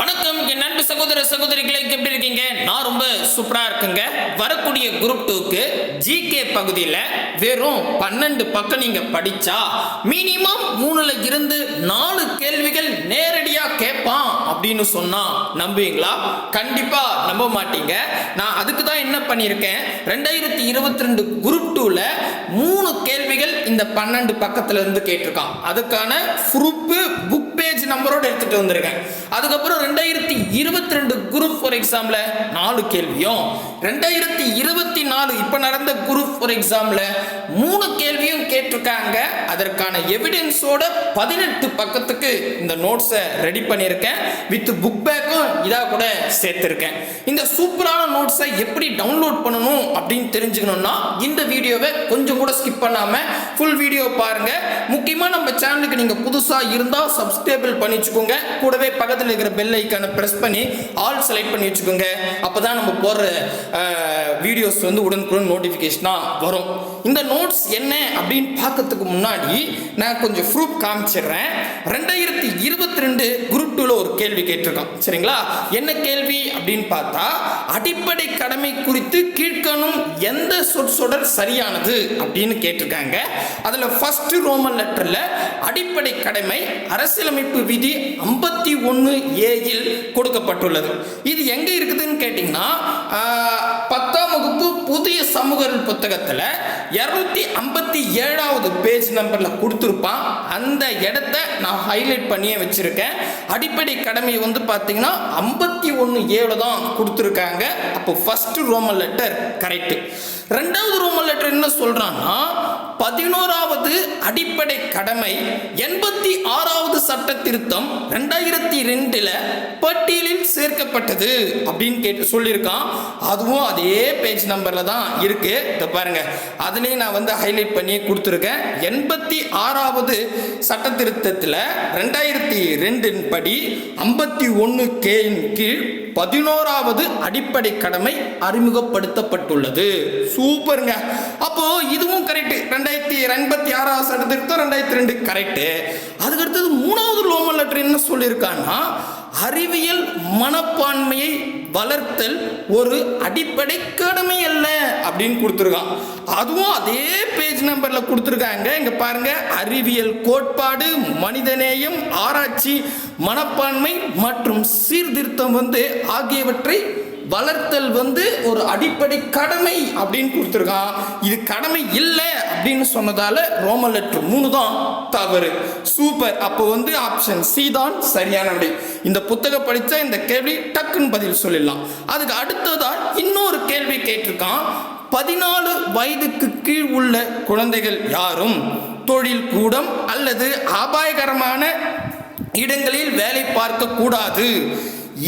வணக்கம் என் நண்பு சகோதர சகோதரிகளை எப்படி இருக்கீங்க? நான் ரொம்ப சூப்பரா இருக்குங்க. வரக்கூடிய குரூப் டூக்கு ஜிகே பகுதியில் வெறும் பன்னெண்டு பக்கம் நீங்க படிச்சா மினிமம் மூணுல இருந்து நாலு கேள்விகள் நேரடியா கேட்பான் அப்படின்னு சொன்னா நம்புவீங்களா? கண்டிப்பா நம்ப மாட்டீங்க. நான் அதுக்கு தான் என்ன பண்ணியிருக்கேன்? ரெண்டாயிரத்தி இருபத்தி ரெண்டு குரூப் டூல மூணு கேள்விகள் இந்த பன்னெண்டு பக்கத்துல இருந்து கேட்டிருக்கான். அதுக்கான ப்ரூப்பு புக் பேஜ் நம்பரோட எடுத்துட்டு வந்திருக்கேன். அதுக்கப்புறம் ரெண்டாயிரத்தி இருபத்தி ரெண்டு குரூப் ஃபார் எக்ஸாம்ல நாலு கேள்வியும் ரெண்டாயிரத்தி இருபத்தி நாலு இப்போ நடந்த குரூப் ஃபார் எக்ஸாம்ல மூணு கேள்வியும் கேட்டிருக்காங்க. அதற்கான எவிடன்ஸோட பதினெட்டு பக்கத்துக்கு இந்த நோட்ஸை ரெடி பண்ணியிருக்கேன். வித் புக் பேக்கும் இதாக கூட சேர்த்துருக்கேன். இந்த சூப்பரான நோட்ஸை எப்படி டவுன்லோட் பண்ணணும் அப்படின்னு தெரிஞ்சுக்கணும்னா இந்த வீடியோவை கொஞ்சம் கூட ஸ்கிப் பண்ணாமல் ஃபுல் வீடியோ பாருங்கள் முக்கியமாக நம்ம சேனலுக்கு நீங்கள் புதுசாக இருந்தால் சப்ஸ்கிரைபிள் பண்ணி வச்சுக்கோங்க. கூடவே பக்கத்தில் இருக்கிற பெல் ஐக்கானை ப்ரெஸ் பண்ணி ஆல் செலக்ட் பண்ணி வச்சுக்கோங்க. அப்போ தான் நம்ம போடுற வீடியோஸ் வந்து உடனுக்குடன் நோட்டிஃபிகேஷனாக வரும். இந்த நோட்ஸ் என்ன அப்படின்னு பார்க்கறதுக்கு முன்னாடி நான் கொஞ்சம் ப்ரூஃப் காமிச்சிடுறேன். ரெண்டாயிரத்தி இருபத்தி ரெண்டு குரூப் டூவில் ஒரு கேள்வி கேட்டிருக்கோம் சரிங்களா? என்ன கேள்வி அப்படின்னு பார்த்தா அடிப்படை கடமை குறித்து கீழ்கணும் எந்த சொற்சொடர் சரியானது அப்படின்னு கேட்டிருக்காங்க. அதில் ஃபர்ஸ்ட் ரோமன் லெட்டரில் அடிப்படை கடமை அரசியலமைப்பு விதி ஐம்பத்தி ஒன்று ஏயில் கொடுக்கப்பட்டுள்ளது. இது எங்கே இருக்குதுன்னு கேட்டிங்கன்னா பத்தாம் வகுப்பு புதிய சமூக புத்தகத்தில் இரநூத்தி ஐம்பத்தி ஏழாவது பேஜ் நம்பரில் கொடுத்துருப்பான். அந்த இடத்த நான் ஹைலைட் பண்ணியே வச்சுருக்கேன். அடிப்படை கடமை வந்து பார்த்தீங்கன்னா ஐம்பத்தி ஒன்று ஏழு தான் கொடுத்துருக்காங்க. அப்போ ஃபஸ்ட்டு ரோமன் லெட்டர் கரெக்டு ரெண்டாவது ரோமன் லெட்டர் என்ன சொல்கிறான்னா பதினோராவது அடிப்படை கடமை எண்பத்தி ஆறாவது சட்ட திருத்தம் ரெண்டாயிரத்தி ரெண்டுல பட்டியலில் சேர்க்கப்பட்டது அப்படின்னு கேட்டு சொல்லியிருக்கான். அதுவும் அதே பேஜ் நம்பர்ல தான் இருக்கு. இதை பாருங்க. அதுலேயும் நான் வந்து ஹைலைட் பண்ணி கொடுத்துருக்கேன். எண்பத்தி ஆறாவது சட்ட திருத்தத்தில் ரெண்டாயிரத்தி ரெண்டின் படி ஐம்பத்தி ஒன்று கேயின் கீழ் பதினோராவது அடிப்படை கடமை அறிமுகப்படுத்தப்பட்டுள்ளது. சூப்பருங்க. அப்போ இதுவும் கரெக்ட் ரெண்டாயிரத்தி எண்பத்தி ஆறாவது சட்ட ரெண்டாயிரத்தி ரெண்டு கரெக்ட் அதுக்கு அடுத்தது மூணாவது லோமல் லெட்டர் என்ன சொல்லியிருக்கான்னா அறிவியல் மனப்பான்மையை வளர்த்தல் ஒரு அடிப்படை கடமை அல்ல அப்படின்னு கொடுத்துருக்கான். அதுவும் அதே பேஜ் நம்பரில் கொடுத்துருக்காங்க. இங்கே பாருங்க அறிவியல் கோட்பாடு மனிதநேயம் ஆராய்ச்சி மனப்பான்மை மற்றும் சீர்திருத்தம் வந்து ஆகியவற்றை வளர்த்தல் வந்து ஒரு அடிப்படை கடமை அப்படின்னு கொடுத்துருக்கான். இது கடமை இல்லை அப்படின்னு சொன்னதால ரோமன் லெட்டர் மூணு தான் தவறு. சூப்பர் அப்போ வந்து ஆப்ஷன் சி தான் சரியான விடை. இந்த புத்தகம் படித்தா இந்த கேள்வி டக்குன்னு பதில் சொல்லிடலாம். அதுக்கு அடுத்ததா இன்னொரு கேள்வி கேட்டிருக்கான். பதினாலு வயதுக்கு கீழ் உள்ள குழந்தைகள் யாரும்? தொழில் கூடம் அல்லது அபாயகரமான இடங்களில் வேலை பார்க்க கூடாது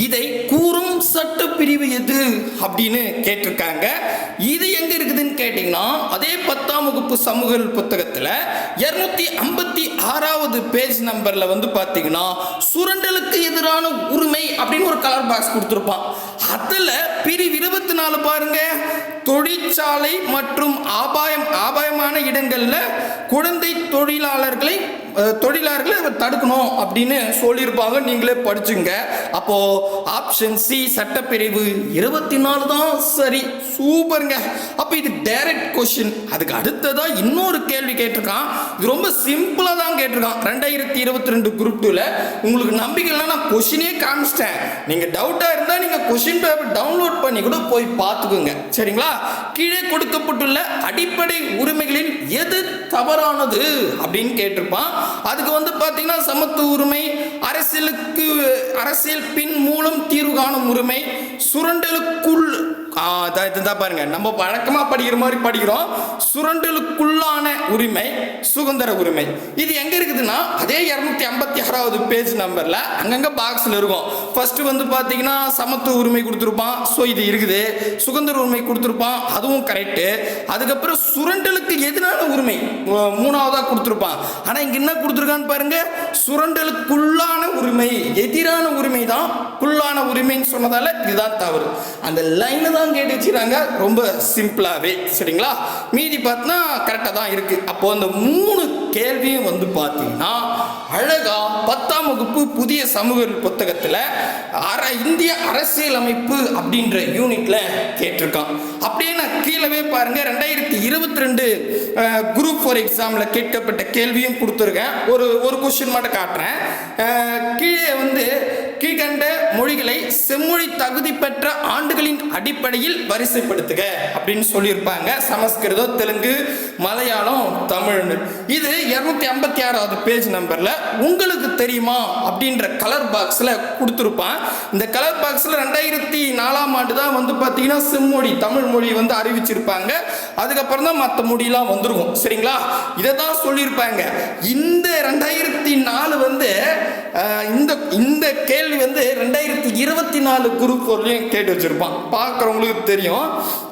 இதை கூறும் சட்ட பிரிவு எது அப்படின்னு கேட்டிருக்காங்க. இது எங்க இருக்குதுன்னு கேட்டீங்கன்னா அதே பத்தாம் வகுப்பு சமூக புத்தகத்துல இருநூத்தி ஐம்பத்தி ஆறாவது பேஜ் நம்பர்ல வந்து பாத்தீங்கன்னா சுரண்டலுக்கு எதிரான உரிமை அப்படின்னு ஒரு கலர் பாக்ஸ் கொடுத்துருப்பான். அதுல பிரிவு இருபத்தி நாலு பாருங்க. தொழிற்சாலை மற்றும் ஆபாயம் ஆபாயமான இடங்கள்ல குழந்தை தொழிலாளர்களை தொழிலாளர்களை தடுக்கணும் அப்படின்னு சொல்லியிருப்பாங்க. நீங்களே படிச்சுங்க. அப்போ ஆப்ஷன் சி சட்டப்பிரிவு இருபத்தி நாலு தான் சரி. சூப்பருங்க. அப்போ இது டைரக்ட் கொஷின் அதுக்கு அடுத்ததாக இன்னொரு கேள்வி கேட்டிருக்கான். இது ரொம்ப சிம்பிளாக தான் கேட்டிருக்கான். ரெண்டாயிரத்தி இருபத்தி ரெண்டு குரூப் டூவில் உங்களுக்கு நம்பிக்கை இல்லைன்னா நான் கொஷினே காமிச்சிட்டேன். நீங்கள் டவுட்டாக இருந்தால் நீங்கள் கொஷின் பேப்பர் டவுன்லோட் பண்ணி கூட போய் பார்த்துக்குங்க. சரிங்களா? கீழே கொடுக்கப்பட்டுள்ள அடிப்படை உரிமைகளில் எது தவறானது அப்படின்னு கேட்டிருப்பான். அதுக்கு வந்து பார்த்தீங்கன்னா சமத்துவ உரிமை அரசியலுக்கு அரசியல் பின் மூலம் தீர்வு காணும் உரிமை சுரண்டலுக்குள் இதுதான் பாருங்க. நம்ம வழக்கமாக படிக்கிற மாதிரி படிக்கிறோம். சுரண்டலுக்குள்ளான உரிமை சுதந்திர உரிமை. இது எங்க இருக்குதுன்னா அதே இரநூத்தி ஐம்பத்தி ஆறாவது பேஜ் நம்பர்ல அங்கங்க பாக்ஸ்ல இருக்கும். ஃபர்ஸ்ட் வந்து பார்த்தீங்கன்னா சமத்துவ உரிமை கொடுத்துருப்பான். ஸோ இது இருக்குது. சுதந்திர உரிமை கொடுத்துருப்பான். அதுவும் கரெக்டு அதுக்கப்புறம் சுரண்டலுக்கு எதிரான உரிமை மூணாவதாக கொடுத்துருப்பான். ஆனால் இங்கே என்ன கொடுத்துருக்கான்னு பாருங்க. சுரண்டலுக்குள்ளான உரிமை எதிரான உரிமை தான் குள்ளான உரிமைன்னு சொன்னதால இதுதான் தவறு. அந்த லைனை தான் கேட்டு வச்சுக்கிறாங்க ரொம்ப சிம்பிளாகவே சரிங்களா? மீதி பார்த்தினா கரெக்டாக தான் இருக்குது அப்போது அந்த மூணு கேள்வியும் வந்து பார்த்தீங்கன்னா அழகா பத்தாம் வகுப்பு புதிய சமூக புத்தகத்தில் அர இந்திய அரசியலமைப்பு அப்படின்ற யூனிட்ல கேட்டிருக்கான். அப்படியே நான் கீழவே பாருங்க ரெண்டாயிரத்தி இருபத்தி ரெண்டு குரூப் ஃபோர் எக்ஸாமில் கேட்கப்பட்ட கேள்வியும் கொடுத்துருக்கேன். ஒரு ஒரு கொஸ்டின் மட்டும் காட்டுறேன். கீழே வந்து கீழ்கண்ட மொழிகளை செம்மொழி தகுதி பெற்ற ஆண்டு ஆண்டுகளின் அடிப்படையில் வரிசைப்படுத்துக அப்படின்னு சொல்லியிருப்பாங்க. சமஸ்கிருதம் தெலுங்கு மலையாளம் தமிழ்னு. இது இரநூத்தி ஐம்பத்தி ஆறாவது பேஜ் நம்பர்ல உங்களுக்கு தெரியுமா அப்படின்ற கலர் பாக்ஸ்ல கொடுத்துருப்பான். இந்த கலர் பாக்ஸ்ல ரெண்டாயிரத்தி நாலாம் ஆண்டு தான் வந்து பார்த்தீங்கன்னா செம்மொழி தமிழ் மொழி வந்து அறிவிச்சிருப்பாங்க. அதுக்கப்புறம் தான் மற்ற மொழியெல்லாம் வந்துருக்கும் சரிங்களா? இதை தான் சொல்லியிருப்பாங்க. இந்த ரெண்டாயிரத்தி நாலு வந்து இந்த இந்த கேள்வி வந்து ரெண்டாயிரத்தி இருபத்தி நாலு குரூப் பொருளையும் கேட்டு வச்சிருப்பான். பார்க்குறவங்களுக்கு தெரியும்.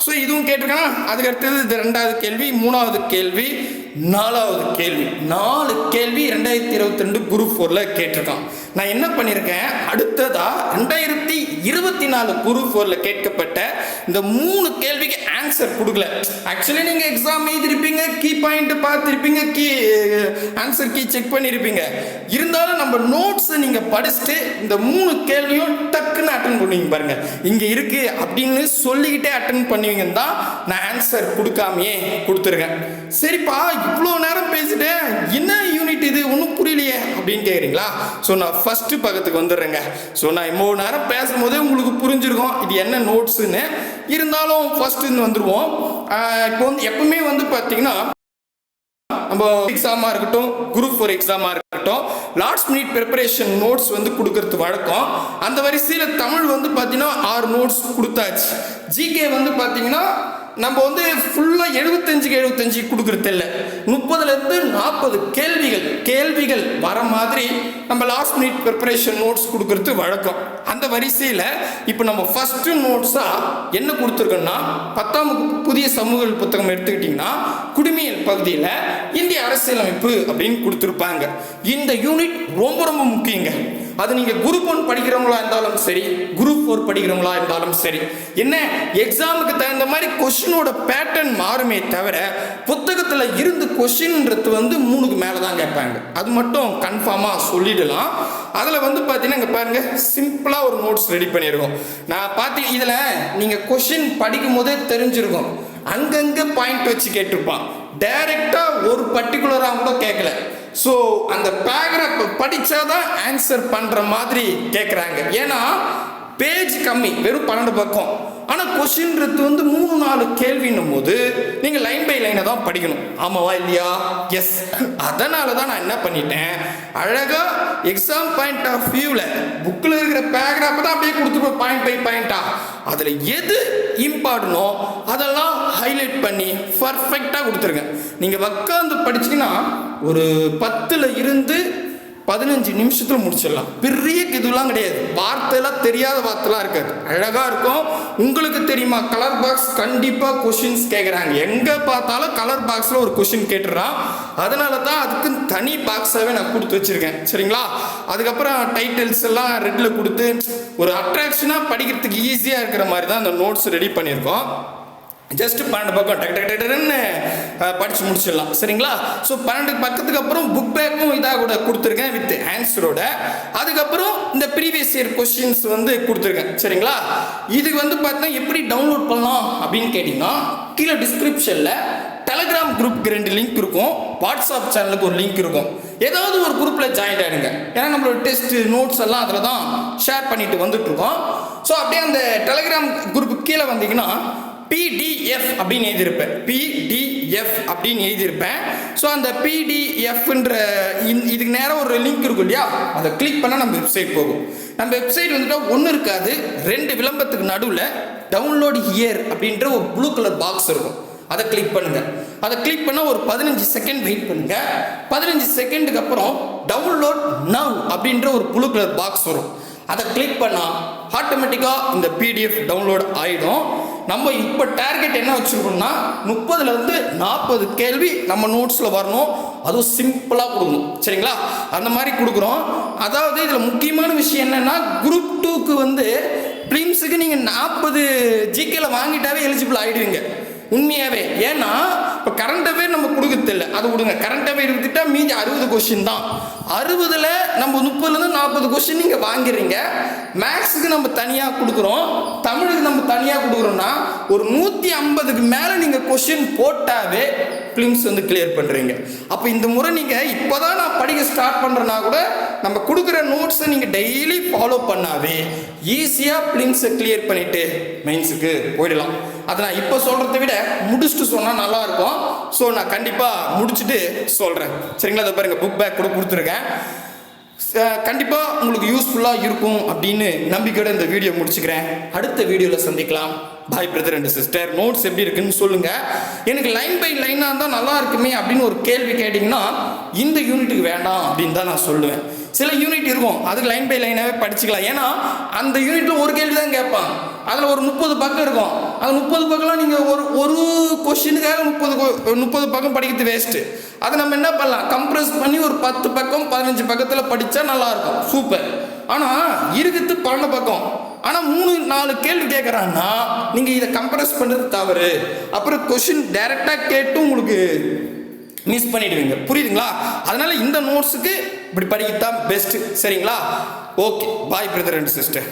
ஸோ இதுவும் கேட்டிருக்கான்? அதுக்கு அடுத்தது இது ரெண்டாவது கேள்வி மூணாவது கேள்வி நாலாவது கேள்வி. நாலு கேள்வி ரெண்டாயிரத்தி இருபத்தி ரெண்டு குரூப் ஃபோரில் கேட்டிருக்கான். நான் என்ன பண்ணியிருக்கேன் அடுத்ததாக ரெண்டாயிரத்தி இருபத்தி நாலு குரு ஃபோரில் கேட்கப்பட்ட இந்த மூணு கேள்விக்கு ஆன்சர் கொடுக்கல. ஆக்சுவலி நீங்கள் எக்ஸாம் எழுதிருப்பீங்க கீ பாயிண்ட் பார்த்துருப்பீங்க கீ ஆன்சர் கீ செக் பண்ணியிருப்பீங்க இருந்தாலும் நம்ம நோட்ஸை நீங்கள் படிச்சுட்டு இந்த மூணு கேள்வியும் டக்குன்னு அட்டன் பண்ணுவீங்க பாருங்கள் இங்கே இருக்குது அப்படின்னு சொல்லிக்கிட்டே அட்டன் பண்ணுவீங்கன்னு தான் நான் ஆன்சர் கொடுக்காமையே கொடுத்துருக்கேன். சரிப்பா இவ்வளோ நேரம் பேசிட்டேன் என்ன யூனிட் இது? ஒன்றும் புரியலையே அப்படின்னு கேட்குறீங்களா ஸோ நான் ஃபஸ்ட்டு பக்கத்துக்கு வந்துடுறேங்க. ஸோ நான் இவ்வளோ நேரம் பேசும்போதே உங்களுக்கு புரிஞ்சிருக்கும். இது என்ன நோட்ஸுன்னு இருந்தாலும் ஃபஸ்ட்டுன்னு வந்துடுவோம் இப்போ வந்து எப்பவுமே வந்து பார்த்தீங்கன்னா நம்ம எக்ஸாமாக இருக்கட்டும் குரூப் ஃபோர் எக்ஸாமாக இருக்கட்டும் லாஸ்ட் மினிட் ப்ரிப்பரேஷன் நோட்ஸ் வந்து கொடுக்கறது வழக்கம். அந்த வரிசையில் தமிழ் வந்து பார்த்தீங்கன்னா ஆறு நோட்ஸ் கொடுத்தாச்சு. ஜிகே வந்து பார்த்தீங்கன்னா நம்ம வந்து ஃபுல்லாக எழுபத்தஞ்சுக்கு எழுபத்தஞ்சு கொடுக்குறது இல்லை. முப்பதுலேருந்து நாற்பது கேள்விகள் கேள்விகள் வர மாதிரி நம்ம லாஸ்ட் மினிட் ப்ரிப்பரேஷன் நோட்ஸ் கொடுக்கறது வழக்கம். அந்த வரிசையில் இப்போ நம்ம ஃபஸ்ட்டு நோட்ஸாக என்ன கொடுத்துருக்கோம்னா பத்தாம் வகுப்பு புதிய சமூக புத்தகம் எடுத்துக்கிட்டிங்கன்னா குடிமையல் பகுதியில் இந்திய அரசியலமைப்பு அப்படின்னு கொடுத்துருப்பாங்க. இந்த யூனிட் ரொம்ப ரொம்ப முக்கியங்க. அது நீங்கள் குரூப் ஒன் படிக்கிறவங்களா இருந்தாலும் சரி குரூப் ஃபோர் படிக்கிறவங்களா இருந்தாலும் சரி என்ன எக்ஸாமுக்கு தகுந்த மாதிரி கொஷினோட பேட்டர்ன் மாறுமே தவிர புத்தகத்தில் இருந்து கொஷின்ன்றது வந்து மூணுக்கு மேலே தான் கேட்பாங்க. அது மட்டும் கன்ஃபார்மாக சொல்லிடலாம். அதில் வந்து பார்த்தீங்கன்னா இங்கே பாருங்கள் சிம்பிளாக ஒரு நோட்ஸ் ரெடி பண்ணியிருக்கோம். நான் பார்த்து இதில் நீங்கள் கொஷின் படிக்கும் போதே தெரிஞ்சிருக்கும். அங்கங்கே பாயிண்ட் வச்சு கேட்டிருப்பான். டைரெக்டாக ஒரு பர்டிகுலராக கூட கேட்கல. ஸோ அந்த பேராகிராஃப் படித்தாதான் ஆன்சர் பண்ணுற மாதிரி கேட்குறாங்க ஏன்னா பேஜ் கம்மி வெறும் பன்னெண்டு பக்கம். ஆனால் கொஷின்றது வந்து மூணு நாலு கேள்வின்னும் போது நீங்கள் லைன் பை லைனை தான் படிக்கணும். ஆமாவா இல்லையா? எஸ் அதனால தான் நான் என்ன பண்ணிட்டேன்? அழகாக எக்ஸாம் பாயிண்ட் ஆஃப் வியூவில் புக்கில் இருக்கிற பேராகிராஃப் தான் அப்படியே கொடுத்துருப்போம் பாயிண்ட் பை பாயிண்ட்டாக அதில் எது இம்பார்ட்டனோ அதெல்லாம் ஹைலைட் பண்ணி பர்ஃபெக்டாக கொடுத்துருங்க. நீங்கள் உட்காந்து படிச்சீங்கன்னா ஒரு பத்தில் இருந்து பதினஞ்சு நிமிஷத்தில் முடிச்சிடலாம். பெரிய இதுலாம் கிடையாது. வார்த்தையெல்லாம் தெரியாத வார்த்தைலாம் இருக்காது. அழகாக இருக்கும். உங்களுக்கு தெரியுமா? கலர் பாக்ஸ் கண்டிப்பாக கொஷின்ஸ் கேட்குறாங்க எங்கே பார்த்தாலும் கலர் பாக்ஸில் ஒரு கொஷின் கேட்டுறான். அதனால தான் அதுக்கு தனி பாக்ஸாகவே நான் கொடுத்து வச்சுருக்கேன். சரிங்களா? அதுக்கப்புறம் டைட்டில்ஸ் எல்லாம் ரெட்டில் கொடுத்து ஒரு அட்ராக்ஷனாக படிக்கிறதுக்கு ஈஸியாக இருக்கிற மாதிரி தான் அந்த நோட்ஸ் ரெடி பண்ணியிருக்கோம். ஜஸ்ட் பன்னெண்டு பக்கம் டக்கு டக்கு டக்குன்னு படித்து முடிச்சிடலாம். சரிங்களா? ஸோ பன்னெண்டு பக்கத்துக்கு அப்புறம் புக் பேக்கும் இதாக கூட கொடுத்துருக்கேன் வித் ஆன்சரோட அதுக்கப்புறம் இந்த ப்ரீவியஸ் இயர் கொஸ்டின்ஸ் வந்து கொடுத்துருக்கேன். சரிங்களா? இதுக்கு வந்து பார்த்தீங்கன்னா எப்படி டவுன்லோட் பண்ணலாம் அப்படின்னு கேட்டிங்கன்னா கீழே டிஸ்கிரிப்ஷனில் டெலகிராம் குரூப்க்கு ரெண்டு லிங்க் இருக்கும். வாட்ஸ்அப் சேனலுக்கு ஒரு லிங்க் இருக்கும். ஏதாவது ஒரு குரூப்பில் ஜாயின் ஆகிடுங்க ஏன்னா நம்மளோட டெஸ்ட் நோட்ஸ் எல்லாம் அதில் தான் ஷேர் பண்ணிட்டு வந்துட்டு இருக்கோம் ஸோ அப்படியே அந்த டெலகிராம் குரூப்புக்கு கீழே வந்தீங்கன்னா பிடிஎஃப் அப்படின்னு எழுதியிருப்பேன். பிடிஎஃப் அப்படின்னு எழுதியிருப்பேன். ஸோ அந்த பிடிஎஃப்ன்ற இதுக்கு நேரம் ஒரு லிங்க் இருக்கும் இல்லையா? அதை கிளிக் பண்ணால் நம்ம வெப்சைட் போகும். நம்ம வெப்சைட் வந்துட்டு ஒன்றும் இருக்காது. ரெண்டு விளம்பரத்துக்கு நடுவில் டவுன்லோட் ஹியர் அப்படின்ற ஒரு ப்ளூ கலர் பாக்ஸ் இருக்கும். அதை கிளிக் பண்ணுங்கள் அதை கிளிக் பண்ணால் ஒரு பதினஞ்சு செகண்ட் வெயிட் பண்ணுங்க. பதினஞ்சு செகண்டுக்கு அப்புறம் டவுன்லோட் நவ் அப்படின்ற ஒரு ப்ளூ கலர் பாக்ஸ் வரும். அதை கிளிக் பண்ணால் ஆட்டோமேட்டிக்காக இந்த பிடிஎஃப் டவுன்லோட் ஆகிடும் நம்ம இப்போ டார்கெட் என்ன வச்சுருக்கோம்னா முப்பதுலேருந்து நாற்பது கேள்வி நம்ம நோட்ஸில் வரணும். அதுவும் சிம்பிளாக கொடுக்கணும். சரிங்களா? அந்த மாதிரி கொடுக்குறோம். அதாவது இதில் முக்கியமான விஷயம் என்னென்னா குரூப் டூக்கு வந்து ப்ரீம்ஸுக்கு நீங்கள் நாற்பது ஜிகேல வாங்கிட்டாவே எலிஜிபிள் ஆகிடுவீங்க உண்மையாகவே ஏன்னா இப்போ கரண்ட் அஃபேர் நம்ம கொடுக்கறதில்ல அது விடுங்க. கரண்ட் அஃபேர் எடுத்துட்டா மீதி அறுபது கொஷின் தான். அறுபதில் நம்ம முப்பதுலேருந்து நாற்பது கொஷின் நீங்கள் வாங்குறீங்க. மேக்ஸுக்கு நம்ம தனியாக கொடுக்குறோம். தமிழுக்கு நம்ம தனியாக கொடுக்குறோம்னா ஒரு நூற்றி ஐம்பதுக்கு மேலே நீங்கள் கொஷின் போட்டாவே ஃபிலிம்ஸ் வந்து கிளியர் பண்ணுறீங்க அப்போ இந்த முறை நீங்கள் இப்போ தான் நான் படிக்க ஸ்டார்ட் பண்ணுறேன்னா கூட நம்ம கொடுக்குற நோட்ஸை நீங்கள் டெய்லி ஃபாலோ பண்ணாவே ஈஸியாக ஃபிலிம்ஸை கிளியர் பண்ணிவிட்டு மெயின்ஸுக்கு போயிடலாம். அதை நான் இப்போ சொல்கிறத விட முடிச்சுட்டு சொன்னால் நல்லாயிருக்கும் ஸோ நான் கண்டிப்பாக முடிச்சுட்டு சொல்கிறேன் சரிங்களா? அதை பாருங்கள் புக் பேக் கூட கொடுத்துருக்கேன். கண்டிப்பாக உங்களுக்கு யூஸ்ஃபுல்லாக இருக்கும் அப்படின்னு நம்பிக்கையோட இந்த வீடியோ முடிச்சுக்கிறேன். அடுத்த வீடியோவில் சந்திக்கலாம். Bye brother and sister notes எப்படி இருக்குன்னு சொல்லுங்கள் எனக்கு லைன் பை லைனாக இருந்தால் நல்லா இருக்குமே அப்படின்னு ஒரு கேள்வி கேட்டிங்கன்னா இந்த யூனிட்டுக்கு வேண்டாம் அப்படின்னு தான் நான் சொல்லுவேன். சில யூனிட் இருக்கும். அதுக்கு லைன் பை லைனாகவே படிச்சுக்கலாம். ஏன்னா அந்த யூனிட்டில் ஒரு கேள்வி தான் கேட்பான். அதில் ஒரு முப்பது பக்கம் இருக்கும். அந்த முப்பது பக்கம்லாம் நீங்கள் ஒரு ஒரு கொஷினுக்காக முப்பது முப்பது பக்கம் படிக்கிறது வேஸ்ட்டு அதை நம்ம என்ன பண்ணலாம்? கம்ப்ரஸ் பண்ணி ஒரு பத்து பக்கம் பதினஞ்சு பக்கத்தில் படித்தா நல்லாயிருக்கும். சூப்பர் ஆனால் இருக்குது பன்னெண்டு பக்கம். ஆனால் மூணு நாலு கேள்வி கேட்குறான்னா நீங்கள் இதை கம்ப்ரஸ் பண்ணுறது தவறு. அப்புறம் கொஷின் டைரெக்டாக கேட்டு உங்களுக்கு மிஸ் பண்ணிடுவீங்க. புரியுதுங்களா? அதனால் இந்த நோட்ஸுக்கு இப்படி படிக்கத்தான் பெஸ்ட்டு சரிங்களா? Okay bye brother and sister